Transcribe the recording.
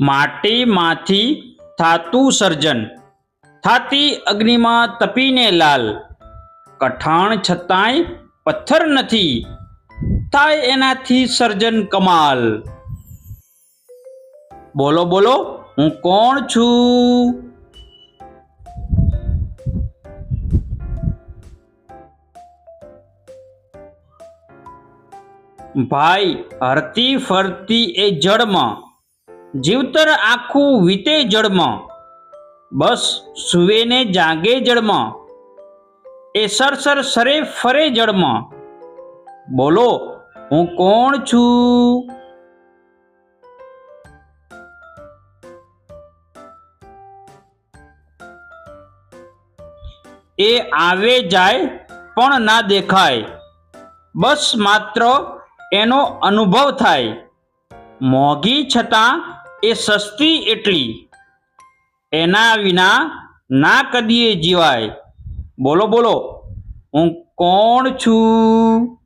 માટીમાંથી થાતું સર્જન. થાતી અગ્નિમાં તપીને લાલ. કઠાણ છતાંય પથ્થર નથી. થાય એનાથી સર્જન કમાલ. બોલો બોલો, હું કોણ છું? ભાઈ, હરતી ફરતી એ જળમાં જીવતર આખું વીતે જળમાં, બસ સુવે ને જાગે જળમાં, એ સરસર સરે ફરે જળમાં. બોલો, હું કોણ છું? એ આવે જાય પણ ના દેખાય, બસ માત્ર એનો અનુભવ થાય. મોંઘી છતાં એ સસ્તી એટલી. એના વિના ના કદીએ જીવાય. બોલો બોલો. હું કોણ છું?